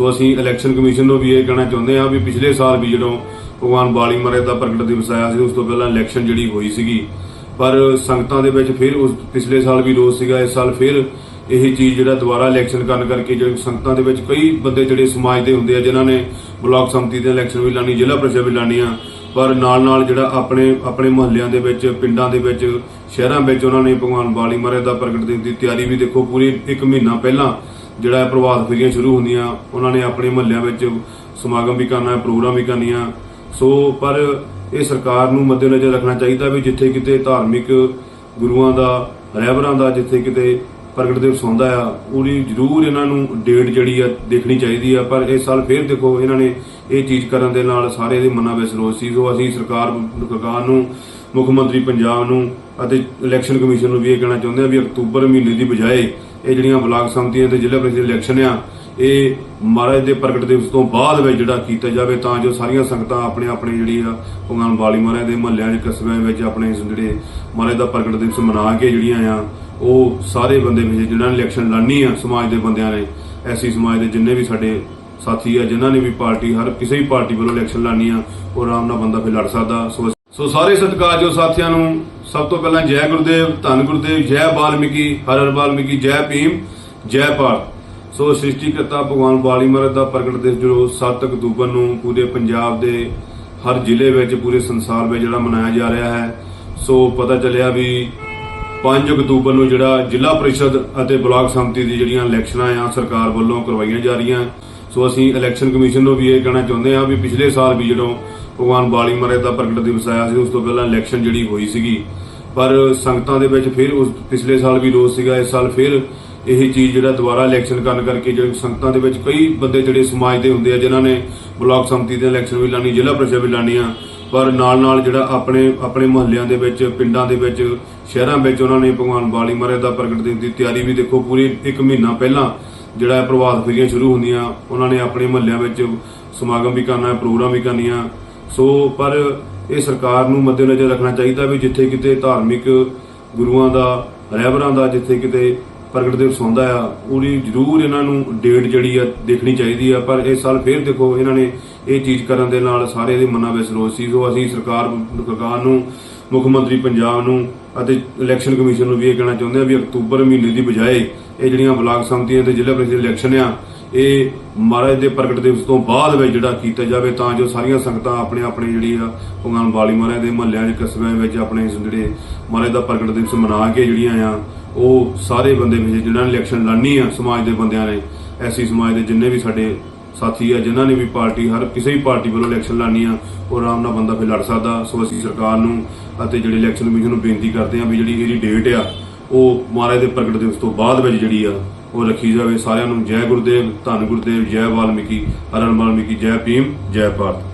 ਸੋ ਅਸੀਂ election commission ਨੂੰ ਵੀ ਇਹ ਕਹਿਣਾ ਚਾਹੁੰਦੇ ਹਾਂ ਵੀ ਪਿਛਲੇ ਸਾਲ ਵੀ ਜਦੋਂ ਭਗਵਾਨ ਬਾਲੀ ਮਹਾਰਾਜ ਦਾ ਪ੍ਰਗਟ ਦਿਵਸ ਆਇਆ ਸੀ, ਉਸ ਤੋਂ ਪਹਿਲਾਂ ਇਲੈਕਸ਼ਨ ਜਿਹੜੀ ਹੋਈ ਸੀਗੀ। ਪਰ ਸੰਗਤਾਂ ਦੇ ਵਿੱਚ ਫਿਰ ਉਸ ਪਿਛਲੇ ਸਾਲ ਵੀ ਰੋਸ ਸੀਗਾ, ਇਸ ਸਾਲ ਫਿਰ ਇਹ ਚੀਜ਼ ਜਿਹੜਾ ਦੁਬਾਰਾ ਇਲੈਕਸ਼ਨ ਕਰਨ ਕਰਕੇ ਜਿਹੜੇ ਸੰਗਤਾਂ ਦੇ ਵਿੱਚ ਕਈ ਬੰਦੇ ਜਿਹੜੇ ਸਮਾਜ ਦੇ ਹੁੰਦੇ ਆ, ਜਿਨ੍ਹਾਂ ਨੇ ਬਲਾਕ ਸੰਮਤੀ ਦੇ ਇਲੈਕਸ਼ਨ ਵੀ ਲਾਣੀ ਜ਼ਿਲ੍ਹਾ ਪ੍ਰੀਸ਼ਦ ਵੀ ਲਾਣੀ ਆ ਪਰ ਨਾਲ ਨਾਲ ਜਿਹੜਾ ਆਪਣੇ ਆਪਣੇ ਮੁਹੱਲਿਆਂ ਦੇ ਵਿੱਚ, ਪਿੰਡਾਂ ਦੇ ਵਿੱਚ, ਸ਼ਹਿਰਾਂ ਵਿੱਚ ਉਹਨਾਂ ਨੇ ਭਗਵਾਨ ਬਾਲੀ ਮਹਾਰਾਜ ਦਾ ਪ੍ਰਗਟ ਦਿਨ ਦੀ ਤਿਆਰੀ ਵੀ ਦੇਖੋ, ਪੂਰੀ 1 ਮਹੀਨਾ ਪਹਿਲਾਂ ਜਿਹੜਾ ਇਹ ਪ੍ਰਭਾਤ ਫੇਰੀਆਂ ਸ਼ੁਰੂ ਹੁੰਦੀਆਂ, ਉਹਨਾਂ ਨੇ ਆਪਣੇ ਮਹੱਲਿਆਂ ਵਿੱਚ ਸਮਾਗਮ ਵੀ ਕਰਨਾ, ਪ੍ਰੋਗਰਾਮ ਵੀ ਕਰਨੀਆਂ। ਸੋ, ਪਰ ਇਹ ਸਰਕਾਰ ਨੂੰ ਮੱਦੇਨਜ਼ਰ ਰੱਖਣਾ ਚਾਹੀਦਾ ਵੀ ਜਿੱਥੇ ਕਿਤੇ ਧਾਰਮਿਕ ਗੁਰੂਆਂ ਦਾ, ਰਹਿਬਰਾਂ ਦਾ ਜਿੱਥੇ ਕਿਤੇ ਪ੍ਰਗਟ ਦਿਵਸ ਹੁੰਦਾ ਆ, ਉਹਦੀ ਜ਼ਰੂਰ ਇਹਨਾਂ ਨੂੰ ਡੇਟ ਜਿਹੜੀ ਆ ਦੇਖਣੀ ਚਾਹੀਦੀ ਆ। ਪਰ ਇਸ ਸਾਲ ਫੇਰ ਦੇਖੋ, ਇਹਨਾਂ ਨੇ ਇਹ ਚੀਜ਼ ਕਰਨ ਦੇ ਨਾਲ ਸਾਰੇ ਦੇ ਮਨਾਂ ਵਿੱਚ ਰੋਸ ਸੀ। ਸੋ ਅਸੀਂ ਸਰਕਾਰ ਸਰਕਾਰ ਨੂੰ, ਮੁੱਖ ਮੰਤਰੀ ਪੰਜਾਬ ਨੂੰ ਅਤੇ ਇਲੈਕਸ਼ਨ ਕਮਿਸ਼ਨ ਨੂੰ ਵੀ ਇਹ ਕਹਿਣਾ ਚਾਹੁੰਦੇ ਆ ਵੀ ਅਕਤੂਬਰ ਮਹੀਨੇ ਦੀ ਬਜਾਏ ਇਹ ਜਿਹੜੀਆਂ ਬਲਾਕ ਸੰਮਤੀਆਂ ਤੇ ਜ਼ਿਲ੍ਹਾ ਪ੍ਰੀਸ਼ਦ ਇਲੈਕਸ਼ਨ ਆ, ਇਹ ਮਹਾਰਾਜ ਦੇ ਪ੍ਰਗਟ ਦਿਵਸ ਤੋਂ ਬਾਅਦ ਵਿੱਚ ਜਿਹੜਾ ਕੀਤਾ ਜਾਵੇ ਤਾਂ ਜੋ ਸਾਰੀਆਂ ਸੰਗਤਾਂ ਆਪਣੇ ਆਪਣੇ ਜਿਹੜੀ ਆ, ਭਗਵਾਨ ਬਾਲੀ ਮਹਾਰਾਜ ਦੇ ਮਹੱਲਿਆਂ ਦੇ ਕਸਬਿਆਂ ਵਿੱਚ ਆਪਣੇ ਜਿਹੜੇ ਮਹਾਰਾਜ ਦਾ ਪ੍ਰਗਟ ਦਿਵਸ ਮਨਾ ਕੇ ਜਿਹੜੀਆਂ ਆ, ਉਹ ਸਾਰੇ ਬੰਦੇ ਵਿੱਚ ਜਿਹਨਾਂ ਨੇ ਇਲੈਕਸ਼ਨ ਲੜਨੀ ਆ ਸਮਾਜ ਦੇ ਬੰਦਿਆਂ ਨੇ, ਐਸੀ ਸਮਾਜ ਦੇ ਜਿੰਨੇ ਵੀ ਸਾਡੇ ਸਾਥੀ ਆ, ਜਿਨ੍ਹਾਂ ਨੇ ਵੀ ਪਾਰਟੀ, ਹਰ ਕਿਸੇ ਵੀ ਪਾਰਟੀ ਵੱਲੋਂ ਇਲੈਕਸ਼ਨ ਲੜਨੀ ਆ, ਉਹ ਆਰਾਮ ਨਾਲ ਬੰਦਾ ਫਿਰ ਲੜ ਸਕਦਾ ਸੋ ਸੋ ਸਾਰੇ ਸਤਿਕਾਰਯੋਗ ਸਾਥੀਆਂ ਨੂੰ ਸਭ ਤੋਂ ਪਹਿਲਾਂ ਜੈ ਗੁਰਦੇਵ, ਧੰਨ ਗੁਰਦੇਵ, ਜੈ ਬਾਲਮੀਕੀ, ਹਰ ਹਰ ਬਾਲਮੀਕੀ, ਜੈ ਭੀਮ, ਜੈ ਭਾਰਤ। ਸੋ ਸ੍ਰਿਸ਼ਟੀਕਰਤਾ ਭਗਵਾਨ ਬਾਲੀ ਮਹਾਰਾਜ ਦਾ ਪ੍ਰਗਟ ਦਿਵਸ ਜੋ 7 ਅਕਤੂਬਰ ਨੂੰ ਪੂਰੇ ਪੰਜਾਬ ਦੇ ਹਰ ਜ਼ਿਲ੍ਹੇ ਵਿੱਚ, ਪੂਰੇ ਸੰਸਾਰ ਵਿੱਚ ਜਿਹੜਾ ਮਨਾਇਆ ਜਾ ਰਿਹਾ ਹੈ। ਸੋ ਪਤਾ ਚੱਲਿਆ ਵੀ 5 ਅਕਤੂਬਰ ਨੂੰ ਜਿਹੜਾ ਜ਼ਿਲ੍ਹਾ ਪ੍ਰੀਸ਼ਦ ਅਤੇ ਬਲਾਕ ਸੰਮਤੀ ਦੀ ਜਿਹੜੀਆਂ ਇਲੈਕਸ਼ਨਾਂ ਆ, ਸਰਕਾਰ ਵੱਲੋਂ ਕਰਵਾਈਆਂ ਜਾ ਰਹੀਆਂ। ਸੋ ਅਸੀਂ ਇਲੈਕਸ਼ਨ ਕਮਿਸ਼ਨ ਨੂੰ ਵੀ ਇਹ ਕਹਿਣਾ ਚਾਹੁੰਦੇ ਹਾਂ ਵੀ ਪਿਛਲੇ ਸਾਲ ਵੀ ਜਦੋਂ ਭਗਵਾਨ ਬਾਲੀ ਮਹਾਰਾਜ ਦਾ ਪ੍ਰਗਟ ਦਿਵਸ ਆਇਆ ਸੀ, ਉਸ ਤੋਂ ਪਹਿਲਾਂ ਇਲੈਕਸ਼ਨ ਜਿਹੜੀ ਹੋਈ ਸੀਗੀ। ਪਰ ਸੰਗਤਾਂ ਦੇ ਵਿੱਚ ਫਿਰ ਉਸ ਪਿਛਲੇ ਸਾਲ ਵੀ ਰੋਸ ਸੀਗਾ, ਇਸ ਸਾਲ ਫਿਰ ਇਹ ਚੀਜ਼ ਜਿਹੜਾ ਦੁਬਾਰਾ ਇਲੈਕਸ਼ਨ ਕਰਨ ਕਰਕੇ ਜਿਹੜੇ ਸੰਗਤਾਂ ਦੇ ਵਿੱਚ ਕਈ ਬੰਦੇ ਜਿਹੜੇ ਸਮਾਜ ਦੇ ਹੁੰਦੇ ਆ, ਜਿਨ੍ਹਾਂ ਨੇ ਬਲਾਕ ਸੰਮਤੀ ਦੇ ਇਲੈਕਸ਼ਨ ਵੀ ਲਾਣੀ ਜ਼ਿਲ੍ਹਾ ਪ੍ਰੀਸ਼ਦ ਵੀ ਲਾਣੀਆਂ ਪਰ ਨਾਲ ਨਾਲ ਜਿਹੜਾ ਆਪਣੇ ਆਪਣੇ ਮੁਹੱਲਿਆਂ ਦੇ ਵਿੱਚ, ਪਿੰਡਾਂ ਦੇ ਵਿੱਚ, ਸ਼ਹਿਰਾਂ ਵਿੱਚ ਉਹਨਾਂ ਨੇ ਭਗਵਾਨ ਬਾਲੀ ਮਹਾਰਾਜ ਦਾ ਪ੍ਰਗਟ ਦਿਵਸ ਦੀ ਤਿਆਰੀ ਵੀ ਦੇਖੋ, ਪੂਰੀ 1 ਮਹੀਨਾ ਪਹਿਲਾਂ ਜਿਹੜਾ ਇਹ ਪ੍ਰਭਾਤ ਫੇਰੀਆਂ ਸ਼ੁਰੂ ਹੁੰਦੀਆਂ, ਉਹਨਾਂ ਨੇ ਆਪਣੇ ਮੁਹੱਲਿਆਂ ਵਿੱਚ ਸਮਾਗਮ ਵੀ ਕਰਨਾ, ਪ੍ਰੋਗਰਾਮ ਵੀ ਕਰਨੀਆਂ ਸੋ, ਪਰ ਇਹ ਸਰਕਾਰ ਨੂੰ ਮੱਦੇਨਜ਼ਰ ਰੱਖਣਾ ਚਾਹੀਦਾ ਵੀ ਜਿੱਥੇ ਕਿਤੇ ਧਾਰਮਿਕ ਗੁਰੂਆਂ ਦਾ, ਰਹਿਬਰਾਂ ਦਾ ਜਿੱਥੇ ਕਿਤੇ ਪ੍ਰਗਟ ਦਿਵਸ ਹੁੰਦਾ ਆ, ਉਹਦੀ ਜ਼ਰੂਰ ਇਹਨਾਂ ਨੂੰ ਡੇਟ ਜਿਹੜੀ ਆ ਦੇਖਣੀ ਚਾਹੀਦੀ ਆ। ਪਰ ਇਸ ਸਾਲ ਫੇਰ ਦੇਖੋ, ਇਹਨਾਂ ਨੇ ਇਹ ਚੀਜ਼ ਕਰਨ ਦੇ ਨਾਲ ਸਾਰੇ ਦੇ ਮਨਾਂ ਵਿੱਚ ਰੋਸ ਸੀ। ਸੋ ਅਸੀਂ ਸਰਕਾਰ ਸਰਕਾਰ ਨੂੰ, ਮੁੱਖ ਮੰਤਰੀ ਪੰਜਾਬ ਨੂੰ ਅਤੇ ਇਲੈਕਸ਼ਨ ਕਮਿਸ਼ਨ ਨੂੰ ਵੀ ਇਹ ਕਹਿਣਾ ਚਾਹੁੰਦੇ ਆ ਵੀ ਅਕਤੂਬਰ ਮਹੀਨੇ ਦੀ ਬਜਾਏ ਇਹ ਜਿਹੜੀਆਂ ਬਲਾਕ ਸੰਮਤੀਆਂ ਤੇ ਜ਼ਿਲ੍ਹਾ ਪ੍ਰੀਸ਼ਦ ਇਲੈਕਸ਼ਨ ਆ ਇਹ ਮਹਾਰਾਜ ਦੇ ਪ੍ਰਗਟ ਦਿਵਸ ਤੋਂ ਬਾਅਦ ਵਿੱਚ ਜਿਹੜਾ ਕੀਤਾ ਜਾਵੇ, ਤਾਂ ਜੋ ਸਾਰੀਆਂ ਸੰਗਤਾਂ ਆਪਣੇ ਆਪਣੇ ਜਿਹੜੀ ਆ, ਭਗਵਾਨ ਬਾਲੀ ਮਹਾਰਾਜ ਦੇ ਮਹੱਲਿਆਂ ਦੇ ਕਸਬਿਆਂ ਵਿੱਚ ਆਪਣੇ ਜਿਹੜੇ ਮਹਾਰਾਜ ਦਾ ਪ੍ਰਗਟ ਦਿਵਸ ਮਨਾ ਕੇ ਜਿਹੜੀਆਂ ਆ, ਉਹ ਸਾਰੇ ਬੰਦੇ ਵਿੱਚ ਜਿਹਨਾਂ ਨੇ ਇਲੈਕਸ਼ਨ ਲੜਨੀ ਆ ਸਮਾਜ ਦੇ ਬੰਦਿਆਂ ਨੇ, ਐਸੀ ਸਮਾਜ ਦੇ ਜਿੰਨੇ ਵੀ ਸਾਡੇ ਸਾਥੀ ਆ, ਜਿਨ੍ਹਾਂ ਨੇ ਵੀ ਪਾਰਟੀ, ਹਰ ਕਿਸੇ ਵੀ ਪਾਰਟੀ ਵੱਲੋਂ ਇਲੈਕਸ਼ਨ ਲੜਨੀ ਆ, ਉਹ ਆਰਾਮ ਨਾਲ ਬੰਦਾ ਫਿਰ ਲੜ ਸਕਦਾ। ਸੋ ਅਸੀਂ ਸਰਕਾਰ ਨੂੰ ਅਤੇ ਜਿਹੜੇ ਇਲੈਕਸ਼ਨ ਕਮਿਸ਼ਨ ਨੂੰ ਬੇਨਤੀ ਕਰਦੇ ਆ ਵੀ ਜਿਹੜੀ ਇਹਦੀ ਡੇਟ ਆ, ਉਹ ਮਹਾਰਾਜ ਦੇ ਪ੍ਰਗਟ ਦਿਵਸ ਤੋਂ ਬਾਅਦ ਵਿੱਚ ਜਿਹੜੀ ਆ ਉਹ ਰੱਖੀ ਜਾਵੇ। ਸਾਰਿਆਂ ਨੂੰ ਜੈ ਗੁਰਦੇਵ, ਧੰਨ ਗੁਰਦੇਵ, ਜੈ ਵਾਲਮੀਕੀ ਹਰ ਵਾਲਮੀਕੀ, ਜੈ ਭੀਮ, ਜੈ ਭਾਰਤ।